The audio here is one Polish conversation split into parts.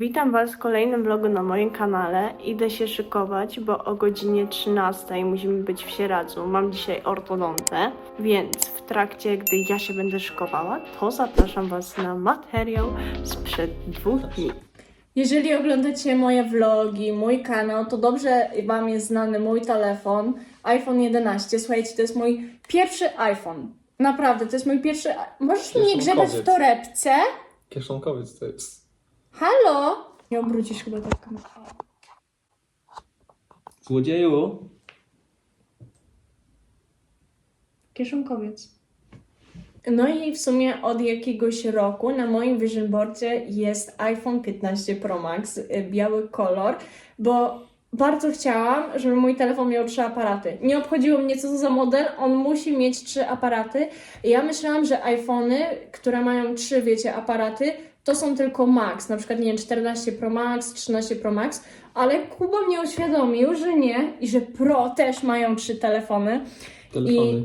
Witam Was w kolejnym vlogu na moim kanale. Idę się szykować, bo o godzinie 13 musimy być w Sieradzu. Mam dzisiaj ortodontę, więc w trakcie, gdy ja się będę szykowała, to zapraszam Was na materiał sprzed dwóch dni. Jeżeli oglądacie moje vlogi, mój kanał, to dobrze Wam jest znany mój telefon, iPhone 11. Słuchajcie, to jest mój pierwszy iPhone. Naprawdę, to jest mój pierwszy... Możesz mnie grzebać w torebce? Kieszonkowiec to jest. Halo? Nie obrócisz chyba tak kamerę. Złodzieju! Kieszonkowiec. No i w sumie od jakiegoś roku na moim vision boardzie jest iPhone 15 Pro Max, y, biały kolor, bo bardzo chciałam, żeby mój telefon miał trzy aparaty. Nie obchodziło mnie co to za model, on musi mieć trzy aparaty. Ja myślałam, że iPhony, które mają trzy, wiecie, aparaty, to są tylko Max, na przykład, nie wiem, 14 Pro Max, 13 Pro Max, ale Kuba mnie uświadomił, że nie i że Pro też mają trzy telefony Telefony.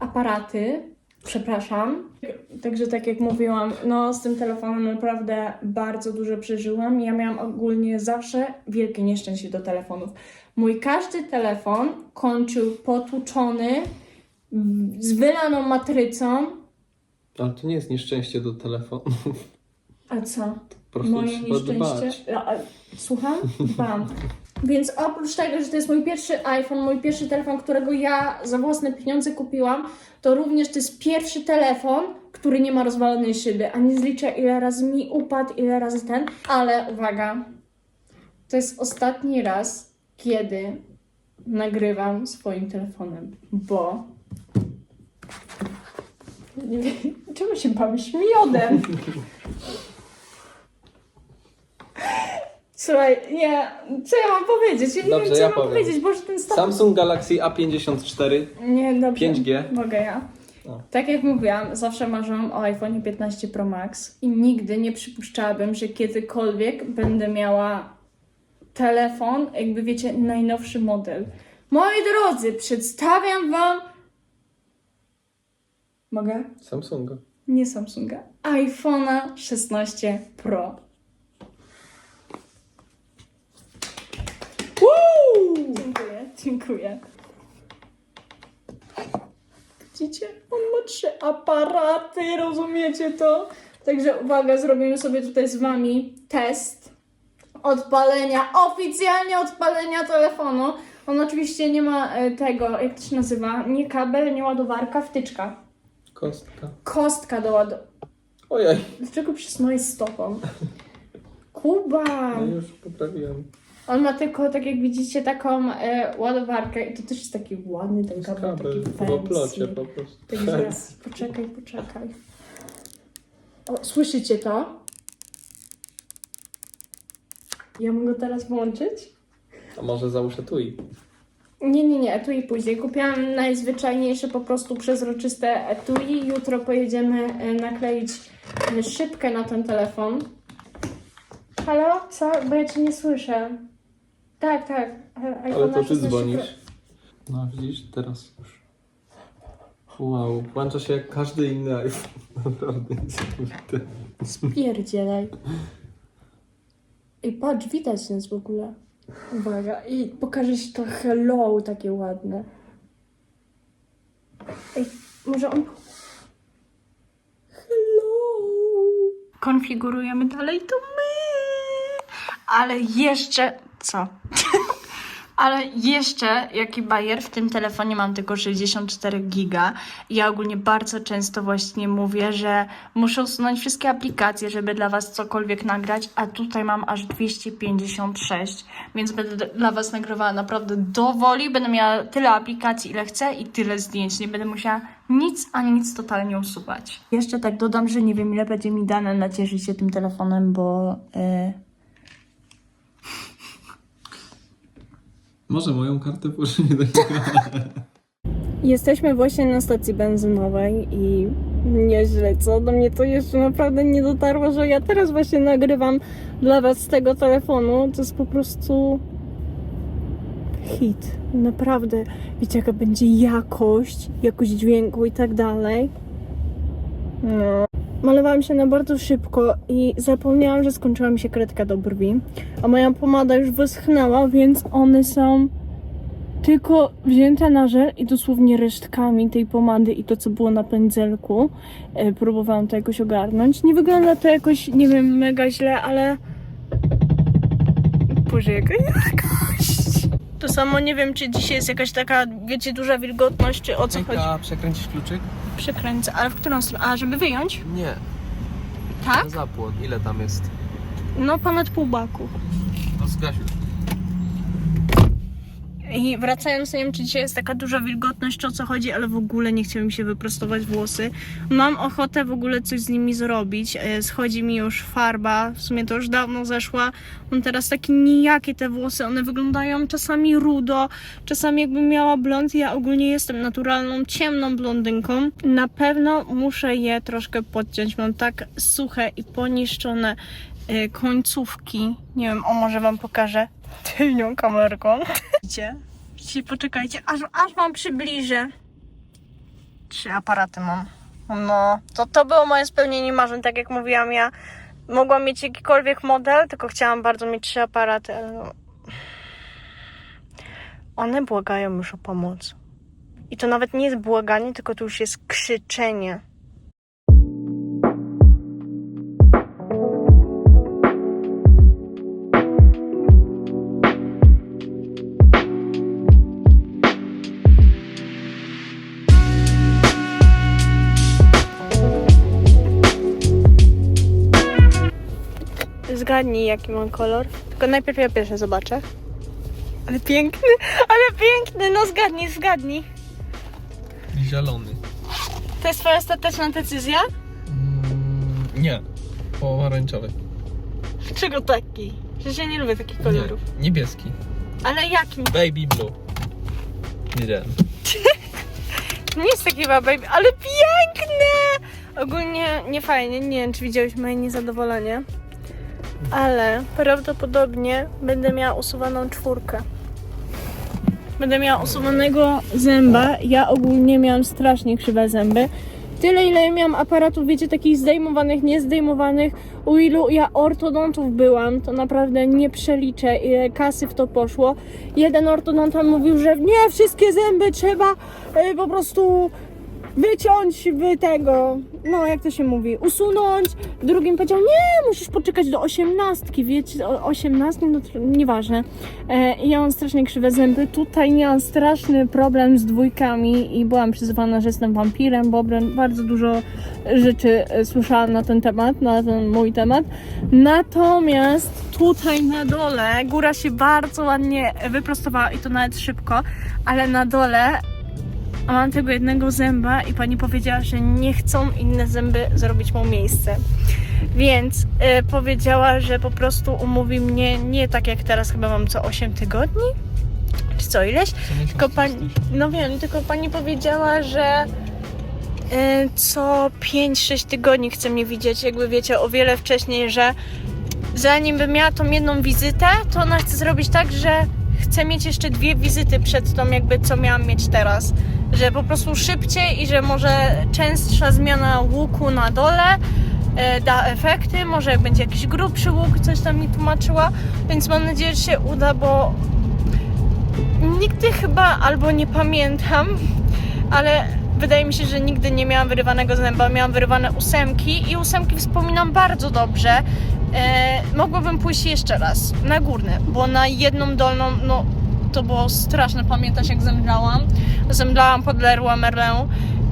aparaty, przepraszam. Także tak jak mówiłam, no z tym telefonem naprawdę bardzo dużo przeżyłam. Ja miałam ogólnie zawsze wielkie nieszczęście do telefonów. Mój każdy telefon kończył potłuczony, z wylaną matrycą. Ale to nie jest nieszczęście do telefonu. A co? Po prostu Moje trzeba nieszczęście. dbać. A, a, słucham? Dbam. Więc oprócz tego, że to jest mój pierwszy iPhone, mój pierwszy telefon, którego ja za własne pieniądze kupiłam, to również to jest pierwszy telefon, który nie ma rozwalonej szyby. A nie zliczę, ile razy mi upadł, ile razy ten. Ale uwaga, to jest ostatni raz, kiedy nagrywam swoim telefonem, bo. Nie wiem, czemu się bawisz miodem? Słuchaj, nie, co ja mam powiedzieć? Ja nie Dobrze, wiem, co ja mam powiem. powiedzieć, bo ten stop... Samsung Galaxy A54 Nie, dobrze. 5G. Mogę ja. Tak jak mówiłam, zawsze marzyłam o iPhone 15 Pro Max i nigdy nie przypuszczałabym, że kiedykolwiek będę miała telefon, jakby wiecie, najnowszy model. Moi drodzy, przedstawiam Wam. Mogę? Samsunga. Nie Samsunga. iPhone'a 16 Pro. Woo! Dziękuję, dziękuję. Widzicie? On ma trzy aparaty, rozumiecie to? Także uwaga, zrobimy sobie tutaj z wami test odpalenia, oficjalnie odpalenia telefonu. On oczywiście nie ma e, tego, jak to się nazywa, nie kabel, nie ładowarka, wtyczka. Kostka. Kostka do ładowania. Ojej, Dlaczego przez moje stopą? Kuba! no już poprawiłem. On ma tylko, tak jak widzicie, taką e, ładowarkę i to też jest taki ładny ten kabel, Kabel taki w fancy. oplocie po prostu. Także Fancy. poczekaj, poczekaj. O, słyszycie to? Ja mogę teraz włączyć? A może załóżę tu i. Nie, nie, nie, etui później. Kupiłam najzwyczajniejsze po prostu przezroczyste etui. Jutro pojedziemy e, nakleić e, szybkę na ten telefon. Halo? Co? Bo ja cię nie słyszę. Tak, tak. e, Ale to ty 16 dzwonisz. No widzisz, teraz już. Wow, włącza się jak każdy inny iPhone. Naprawdę niesamowite. Spierdzielaj. I patrz, widać nas w ogóle. Uwaga, i pokaże się to hello takie ładne. Ej, może on... Hello! Konfigurujemy dalej to my! Ale jeszcze... Co? Ale jeszcze, jaki bajer, w tym telefonie mam tylko 64 giga. Ja ogólnie bardzo często właśnie mówię, że muszę usunąć wszystkie aplikacje, żeby dla Was cokolwiek nagrać, a tutaj mam aż 256, więc będę dla Was nagrywała naprawdę dowoli. Będę miała tyle aplikacji, ile chcę i tyle zdjęć. Nie będę musiała nic ani nic totalnie usuwać. Jeszcze tak dodam, że nie wiem, ile będzie mi dane nacieszyć się tym telefonem, bo... Yy... Może moją kartę do niego. Jesteśmy właśnie na stacji benzynowej i nieźle, co? Do mnie to jeszcze naprawdę nie dotarło, że ja teraz właśnie nagrywam dla Was z tego telefonu. To jest po prostu hit. Naprawdę. Wiecie, jaka będzie jakość, jakość dźwięku i tak dalej. No. Malowałam się na bardzo szybko i zapomniałam, że skończyła mi się kredka do brwi. A moja pomada już wyschnęła, więc one są tylko wzięte na żel i dosłownie resztkami tej pomady i to, co było na pędzelku. E, próbowałam to jakoś ogarnąć. Nie wygląda to jakoś, nie wiem, mega źle, ale... Boże, jaka jakość! To samo nie wiem, czy dzisiaj jest jakaś taka, wiecie, duża wilgotność, czy o co chodzi. Hejka, przekręcisz kluczyk? Przekręcę, ale w którą stronę? A, żeby wyjąć? Nie, Tak? zapłon. Ile tam jest? No, ponad pół baku. To zgasił. I wracając, nie wiem, czy dzisiaj jest taka duża wilgotność, o co chodzi, ale w ogóle nie chce mi się wyprostować włosy. Mam ochotę w ogóle coś z nimi zrobić. E, Schodzi mi już farba, w sumie to już dawno zeszła. Mam teraz takie nijakie te włosy, one wyglądają czasami rudo, czasami jakbym miała blond. Ja ogólnie jestem naturalną, ciemną blondynką. Na pewno muszę je troszkę podciąć. Mam tak suche i poniszczone e, końcówki. Nie wiem, o może wam pokażę tylnią kamerką. Widzicie? Widzicie, poczekajcie, aż, aż wam przybliżę. Trzy aparaty mam. No, to, to było moje spełnienie marzeń, tak jak mówiłam, ja mogłam mieć jakikolwiek model, tylko chciałam bardzo mieć trzy aparaty, ale no... One błagają już o pomoc. I to nawet nie jest błaganie, tylko to już jest krzyczenie. Zgadnij, jaki mam kolor. Tylko najpierw ja pierwsze zobaczę. Ale piękny, ale piękny, no zgadnij, zgadnij. Zielony. To jest twoja ostateczna decyzja? Mm, nie. Pomarańczowy. Czego taki? Przecież ja nie lubię takich kolorów. Nie. Niebieski. Ale jakim? Baby blue. Wiedziałem. Nie jest taki chyba baby, ale piękne! Ogólnie nie fajnie, nie wiem czy widziałeś moje niezadowolenie. Ale prawdopodobnie będę miała usuwaną czwórkę. Będę miała usuwanego zęba. Ja ogólnie miałam strasznie krzywe zęby. Tyle ile miałam aparatów, wiecie, takich zdejmowanych, niezdejmowanych. U ilu ja ortodontów byłam, to naprawdę nie przeliczę, ile kasy w to poszło. Jeden ortodonta mówił, że nie, wszystkie zęby trzeba y, po prostu wyciąć wy tego, no jak to się mówi, usunąć. Drugim powiedział, nie, musisz poczekać do osiemnastki, wiecie, o osiemnastki, no nieważne. E, ja mam strasznie krzywe zęby. Tutaj miałam straszny problem z dwójkami i byłam przyzywana, że jestem wampirem, bo bardzo dużo rzeczy e, słyszałam na ten temat, na ten mój temat. Natomiast tutaj na dole góra się bardzo ładnie wyprostowała i to nawet szybko, ale na dole a mam tego jednego zęba i pani powiedziała, że nie chcą inne zęby zrobić mu miejsce. Więc e, powiedziała, że po prostu umówi mnie nie tak jak teraz, chyba mam co 8 tygodni, czy co ileś, tylko pani, no wiem, tylko pani powiedziała, że e, co 5-6 tygodni chce mnie widzieć, jakby wiecie, o wiele wcześniej, że zanim bym miała tą jedną wizytę, to ona chce zrobić tak, że chcę mieć jeszcze dwie wizyty przed tą jakby co miałam mieć teraz. Że po prostu szybciej i że może częstsza zmiana łuku na dole e, da efekty, może jak będzie jakiś grubszy łuk, coś tam mi tłumaczyła, więc mam nadzieję, że się uda, bo nigdy chyba albo nie pamiętam, ale wydaje mi się, że nigdy nie miałam wyrywanego zęba, miałam wyrywane ósemki i ósemki wspominam bardzo dobrze. E, mogłabym pójść jeszcze raz na górny, bo na jedną dolną, no to było straszne. Pamiętasz jak zemdlałam? Zemdlałam pod Leroy Merlin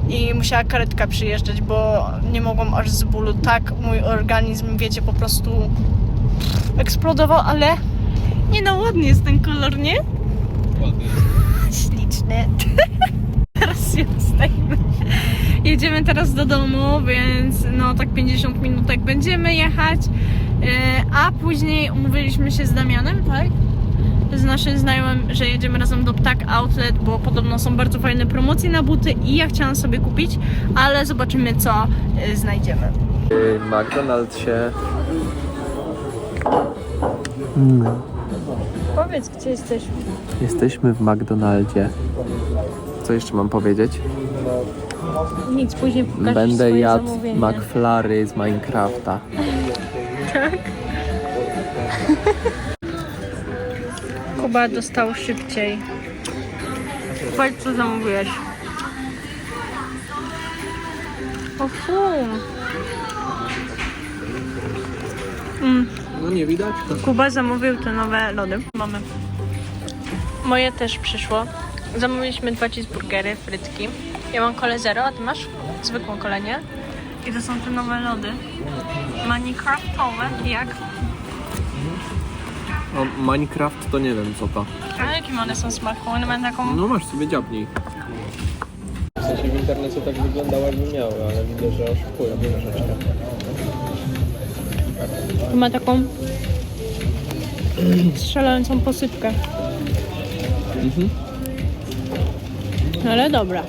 i musiała karetka przyjeżdżać, bo nie mogłam aż z bólu. Tak mój organizm, wiecie, po prostu eksplodował, ale nie no, ładny jest ten kolor, nie? Ładny Śliczny. teraz się ustajemy. Jedziemy teraz do domu, więc no tak 50 minutek będziemy jechać. E, A później umówiliśmy się z Damianem, tak? Z naszym znajomym, że jedziemy razem do Ptak Outlet, bo podobno są bardzo fajne promocje na buty i ja chciałam sobie kupić, ale zobaczymy co e, znajdziemy. W McDonald'sie. Powiedz, gdzie jesteśmy. Jesteśmy w McDonaldzie. Co jeszcze mam powiedzieć? Nic, później pokażesz Będę jadł zamówienie. McFlary z Minecrafta. Tak? Kuba dostał szybciej. Powiedz, co zamówiłeś. O fu. Mm, No nie widać? To... Kuba zamówił te nowe lody. Mamy. Moje też przyszło. Zamówiliśmy dwa cheeseburgery, frytki. Ja mam kolę zero, a ty masz zwykłą kolę, nie? I to są te nowe lody. Minecraftowe. Jak? No, Minecraft to nie wiem co to. A jakim one są smaku? One mają taką... No masz sobie dziabnij. W sensie w internecie tak wyglądało jakby miały, ale widzę, że oszukują troszeczkę. To ma taką strzelającą posypkę. Mhm. Ale dobra.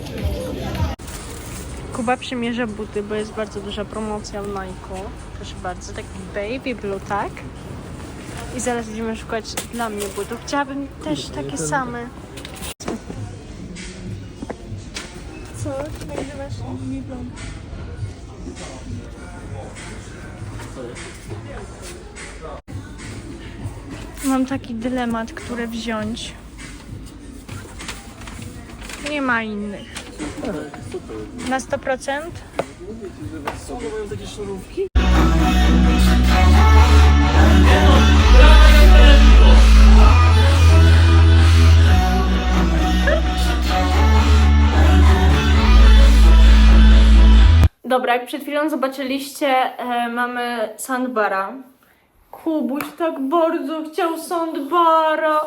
Kuba przymierza buty, bo jest bardzo duża promocja w Nike. Proszę bardzo, taki baby blue, tak? I zaraz będziemy szukać dla mnie butów. Chciałabym też takie same. Co? Nagrywasz mi vlog? Mam taki dylemat, które wziąć. Nie ma innych. Na 100%? mają takie szurówki? Dobra, jak przed chwilą zobaczyliście, e, mamy sandbara. Kubuś tak bardzo chciał sandbara.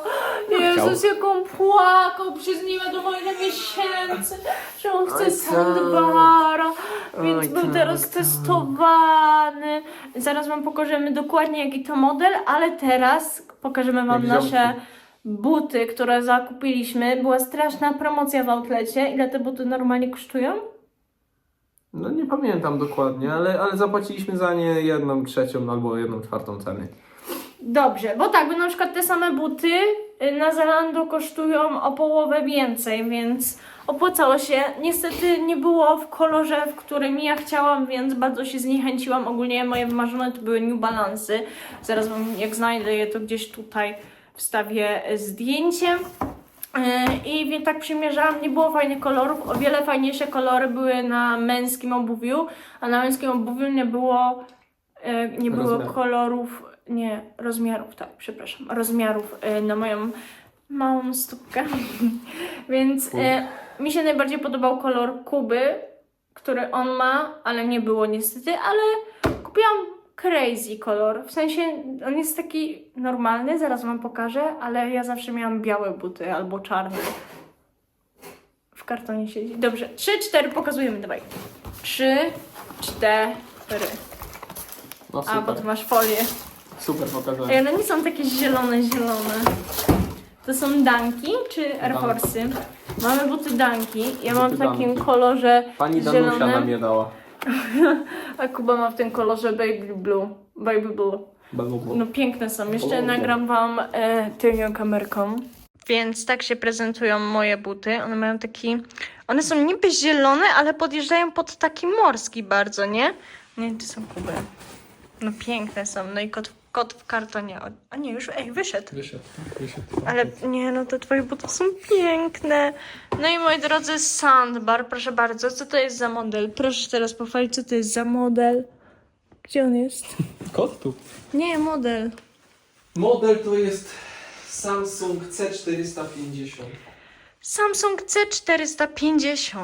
Jezus, jak on płakał przez nie wiadomo ile miesięcy, że on chce Oj, tak. sandbara, więc Oj, był tak, teraz tak. testowany. Zaraz wam pokażemy dokładnie jaki to model, ale teraz pokażemy wam nasze buty, które zakupiliśmy. Była straszna promocja w outlecie. Ile te buty normalnie kosztują? No nie pamiętam dokładnie, ale, ale zapłaciliśmy za nie jedną trzecią albo jedną czwartą ceny. Dobrze, bo tak, bo na przykład te same buty y, na Zalando kosztują o połowę więcej, więc opłacało się. Niestety nie było w kolorze, w którym ja chciałam, więc bardzo się zniechęciłam. Ogólnie moje wymarzone to były New Balance'y. Zaraz wam, jak znajdę je, to gdzieś tutaj wstawię y, zdjęcie. Yy, I więc tak przymierzałam, nie było fajnych kolorów. O wiele fajniejsze kolory były na męskim obuwiu, a na męskim obuwiu nie było, yy, nie było kolorów, nie, rozmiarów, tak, przepraszam, rozmiarów yy, na moją małą stópkę. Więc mi się najbardziej podobał kolor Kuby, który on ma, ale nie było niestety, ale kupiłam crazy kolor. W sensie on jest taki normalny, zaraz wam pokażę, ale ja zawsze miałam białe buty albo czarne. W kartonie siedzi. Dobrze, 3, 4 pokazujemy, dawaj. 3, 4. No A, bo ty masz folię. super pokazałem. Ej, one nie są takie zielone, zielone. To są danki czy Air Danki. Mamy buty danki. Ja mam w Buty takim Danki. kolorze Pani Danusia zielonym. nam je dała. A Kuba ma w tym kolorze baby blue. Baby blue. No piękne są. Jeszcze nagram wam e, tylnią kamerką. Więc tak się prezentują moje buty. One mają taki... One są niby zielone, ale podjeżdżają pod taki morski bardzo, nie? Nie, to są Kuby. No piękne są. No i kot, kot w kartonie. A nie, już ej, wyszedł. Wyszedł, wyszedł. Ale nie, no te twoje buty są piękne. No i moi drodzy, Sandbar, proszę bardzo. Co to jest za model? Proszę teraz pochwalić, co to jest za model. Gdzie on jest? Kot tu. Nie, model. Model to jest Samsung C450. Samsung C450.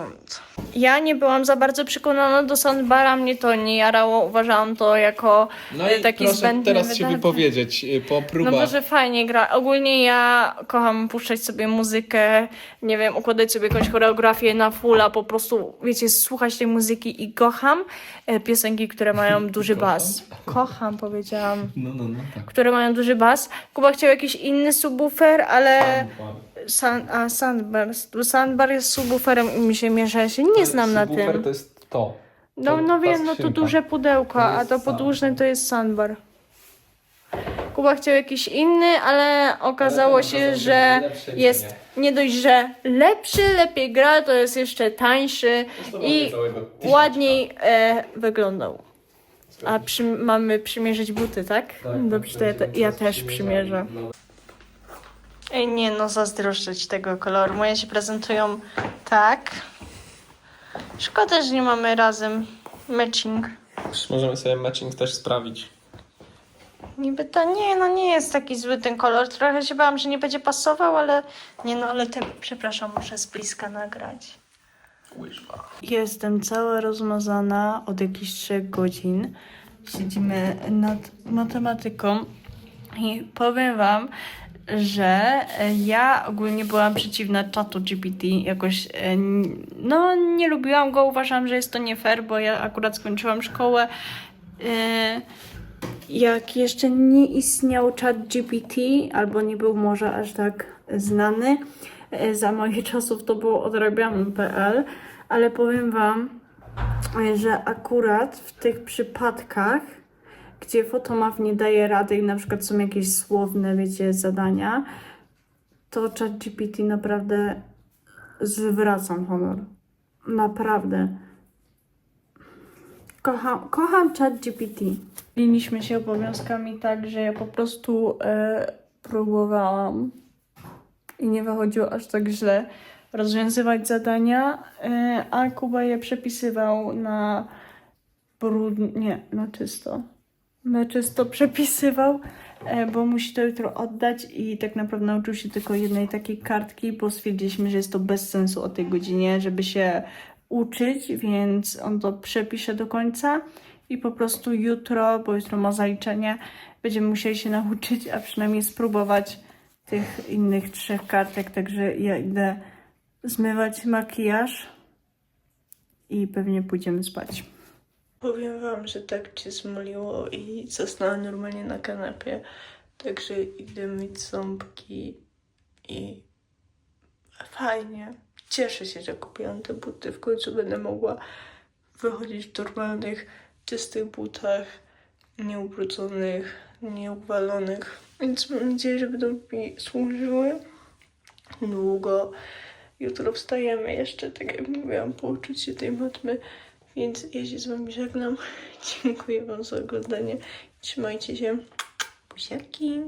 Ja nie byłam za bardzo przekonana do Sandbara, mnie to nie jarało, uważałam to jako No e, taki zbędny wydawca. wypowiedzieć y, po No próbach. może fajnie gra. Ogólnie ja kocham puszczać sobie muzykę, nie wiem, układać sobie jakąś choreografię na fulla, po prostu, wiecie, słuchać tej muzyki i kocham e, piosenki, które mają duży bas. Kocham, powiedziałam. No, no, no, tak. Które mają duży bas. Kuba chciał jakiś inny subwoofer, ale... San, a Sandbar, bo Sandbar jest subwooferem i mi się miesza, ja się nie znam na Subwoofer tym. to jest to. No, to no ta wiem, no to skrzynka. duże pudełko, To a jest to podłużne to jest Sandbar. Kuba chciał jakiś inny, ale okazało się, że jest nie dość, że lepszy, lepiej gra, to jest jeszcze tańszy i ładniej e, wyglądał. A przy, mamy przymierzyć buty, tak? Dobrze, to ja, te, ja też przymierzę. Ej, nie no, zazdroszczę ci tego koloru. Moje się prezentują tak. Szkoda, że nie mamy razem matching. Możemy sobie matching też sprawić. Niby to nie, no nie jest taki zły ten kolor. Trochę się bałam, że nie będzie pasował, ale nie no, ale te, przepraszam, muszę z bliska nagrać. Jestem cała rozmazana od jakichś 3 godzin. Siedzimy nad matematyką i powiem wam, że ja ogólnie byłam przeciwna czatu GPT. Jakoś, e, no nie lubiłam go, uważam, że jest to nie fair, bo ja akurat skończyłam szkołę. e, jak jeszcze nie istniał chat GPT, albo nie był może aż tak znany, e, za moich czasów to było odrabiamy.pl, ale powiem Wam, e, że akurat w tych przypadkach, gdzie fotomaf nie daje rady i na przykład są jakieś słowne, wiecie, zadania, to chat GPT naprawdę zwracam honor. Naprawdę. Kocham, kocham chat GPT. Dzieliliśmy się obowiązkami tak, że ja po prostu e, próbowałam i nie wychodziło aż tak źle rozwiązywać zadania, e, a Kuba je przepisywał na brudno, nie, na czysto. Czysto przepisywał, e, bo musi to jutro oddać i tak naprawdę nauczył się tylko jednej takiej kartki, bo stwierdziliśmy, że jest to bez sensu o tej godzinie, żeby się uczyć, więc on to przepisze do końca i po prostu jutro, bo jutro ma zaliczenie, będziemy musieli się nauczyć, a przynajmniej spróbować tych innych trzech kartek, także ja idę zmywać makijaż i pewnie pójdziemy spać. Powiem wam, że tak cię zmoliło i zasnęłam normalnie na kanapie, także idę myć ząbki i fajnie. Cieszę się, że kupiłam te buty. W końcu będę mogła wychodzić w normalnych, czystych butach, nieubrudzonych, nieuwalonych. Więc mam nadzieję, że będą mi służyły długo. Jutro wstajemy jeszcze, tak jak mówiłam, pouczyć się tej matmy. Więc ja się z wami żegnam. Dziękuję wam za oglądanie. Trzymajcie się. Buziaki.